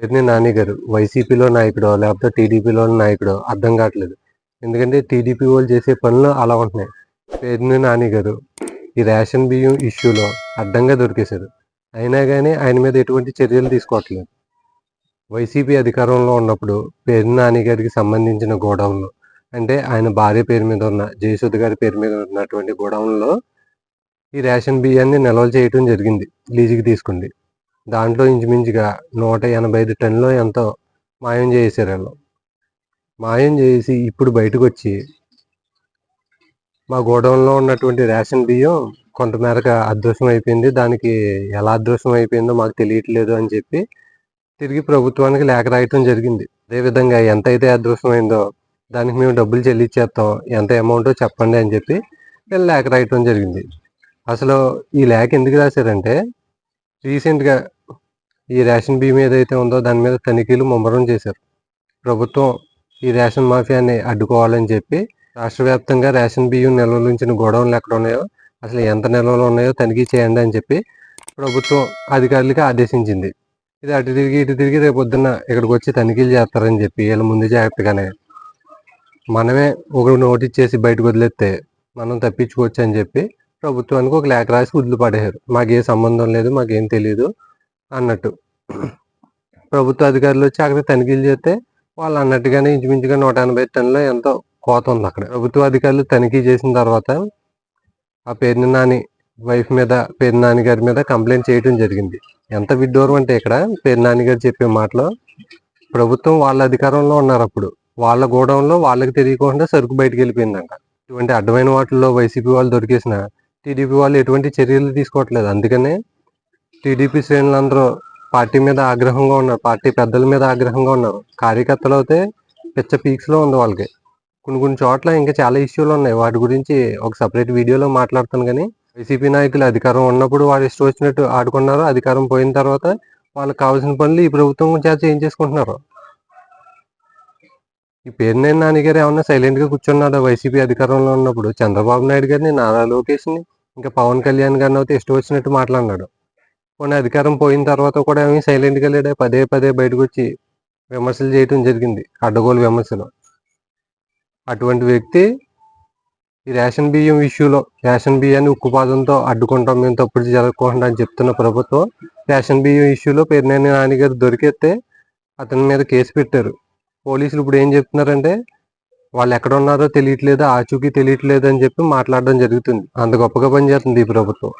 పేరుని నాని గారు వైసీపీలో నాయకుడో లేకపోతే టీడీపీలో నాయకుడో అర్థం కావట్లేదు. ఎందుకంటే టీడీపీ వాళ్ళు చేసే పనులు అలా ఉంటున్నాయి. పేరుని నాని గారు ఈ రేషన్ బియ్యం ఇష్యూలో అడ్డంగా దొరికేశారు. అయినా కానీ ఆయన మీద ఎటువంటి చర్యలు తీసుకోవట్లేదు. వైసీపీ అధికారంలో ఉన్నప్పుడు పేరుని నాని గారికి సంబంధించిన గోడౌన్లు అంటే ఆయన భార్య పేరు మీద ఉన్న జయసుధ గారి పేరు మీద ఉన్నటువంటి గోడౌన్లో ఈ రేషన్ బియ్యాన్ని నిల్వలు చేయటం జరిగింది. లీజుకి తీసుకుంది దాంట్లో ఇంచుమించుగా నూట ఎనభై ఐదు టన్నులో ఎంతో మాయం చేశారు వాళ్ళు. మాయం చేసి ఇప్పుడు బయటకు వచ్చి మా గోడౌన్లో ఉన్నటువంటి రేషన్ బియ్యం కొంతమేరకు అదృశ్యం అయిపోయింది. దానికి ఎలా అదృశ్యం అయిపోయిందో మాకు తెలియట్లేదు అని చెప్పి తిరిగి ప్రభుత్వానికి లేఖ రాయటం జరిగింది. అదేవిధంగా ఎంత అయితే అదృశ్యమైందో దానికి మేము డబ్బులు చెల్లించేస్తాం. ఎంత అమౌంటో చెప్పండి అని చెప్పి వీళ్ళు లేఖ రాయటం జరిగింది. అసలు ఈ లేఖ ఎందుకు రాశారంటే రీసెంట్గా ఈ రేషన్ బియ్యం ఏదైతే ఉందో దాని మీద తనిఖీలు ముమ్మరం చేశారు. ప్రభుత్వం ఈ రేషన్ మాఫియాని అడ్డుకోవాలని చెప్పి రాష్ట్ర వ్యాప్తంగా రేషన్ బియ్యం నిల్వలు ఉంచిన గోడౌన్లు ఎక్కడ ఉన్నాయో అసలు ఎంత నిల్వలు ఉన్నాయో తనిఖీ చేయండి అని చెప్పి ప్రభుత్వం అధికారులకి ఆదేశించింది. ఇది అటు తిరిగి ఇటు తిరిగి రేపు పొద్దున్న ఇక్కడికి వచ్చి తనిఖీలు చేస్తారని చెప్పి వీళ్ళ ముందు జాగ్రత్తగానే మనమే ఒకరు నోటీస్ చేసి బయటకు వదిలేస్తే మనం తప్పించుకోవచ్చు అని చెప్పి ప్రభుత్వానికి ఒక లేఖ రాసి వదిలిపడేశారు మాకేం సంబంధం లేదు మాకేం తెలియదు అన్నట్టు. ప్రభుత్వ అధికారులు వచ్చి అక్కడ తనిఖీలు చేస్తే వాళ్ళు అన్నట్టుగానే ఇంచుమించుగా నూట ఎనభై టన్నులో ఎంతో కోత ఉంది అక్కడ. ప్రభుత్వ అధికారులు తనిఖీ చేసిన తర్వాత ఆ పేరుని నాని వైఫ్ మీద పేరు నాన్నగారి గారి మీద కంప్లైంట్ చేయడం జరిగింది. ఎంత విడ్డూరం అంటే ఇక్కడ పేరు నాన్నగారు గారు చెప్పే మాటలో ప్రభుత్వం వాళ్ళ అధికారంలో ఉన్నారు అప్పుడు. వాళ్ళ గోడౌన్లో వాళ్ళకి తెలియకుండా సరుకు బయటకు వెళ్ళిపోయిందంట. ఇటువంటి అడ్డమైన వాటిల్లో వైసీపీ వాళ్ళు దొరికేసిన టీడీపీ వాళ్ళు ఎటువంటి చర్యలు తీసుకోవట్లేదు. అందుకనే టీడీపీ శ్రేణులందరూ పార్టీ మీద ఆగ్రహంగా ఉన్నారు. పార్టీ పెద్దల మీద ఆగ్రహంగా ఉన్నారు. కార్యకర్తలు అయితే పిచ్చ పీక్స్లో ఉంది వాళ్ళకి. కొన్ని కొన్ని చోట్ల ఇంకా చాలా ఇష్యూలు ఉన్నాయి. వాటి గురించి ఒక సపరేట్ వీడియోలో మాట్లాడతాను కానీ వైసీపీ నాయకులు అధికారం ఉన్నప్పుడు వారు ఇష్టం వచ్చినట్టు ఆడుకున్నారు. అధికారం పోయిన తర్వాత వాళ్ళకి కావాల్సిన పనులు ఈ ప్రభుత్వం చేత చేయించేసుకుంటున్నారు. ఈ పేరు నేను నాన్నగారు ఏమన్నా సైలెంట్గా కూర్చున్నాడా? వైసీపీ అధికారంలో ఉన్నప్పుడు చంద్రబాబు నాయుడు గారిని నారా లోకేష్ని ఇంకా పవన్ కళ్యాణ్ గారిని అయితే ఇష్టం వచ్చినట్టు మాట్లాడినాడు. కొన్ని అధికారం పోయిన తర్వాత కూడా ఏమి సైలెంట్గా లేడే పదే పదే బయటకు వచ్చి విమర్శలు చేయడం జరిగింది అడ్డగోలు విమర్శలు. అటువంటి వ్యక్తి ఈ రేషన్ బియ్యం ఇష్యూలో రేషన్ బియ్యాన్ని ఉక్కుపాదంతో అడ్డుకుంటాం మేము తప్పుడు జరగకుండా అని చెప్తున్న ప్రభుత్వం రేషన్ బియ్యం ఇష్యూలో పేరునేని నాని గారు దొరికితే అతని మీద కేసు పెట్టారు. పోలీసులు ఇప్పుడు ఏం చెప్తున్నారంటే వాళ్ళు ఎక్కడ ఉన్నారో తెలియట్లేదు ఆచూకీ తెలియట్లేదు అని చెప్పి మాట్లాడడం జరుగుతుంది. అంత గొప్పగా పనిచేస్తుంది ఈ ప్రభుత్వం.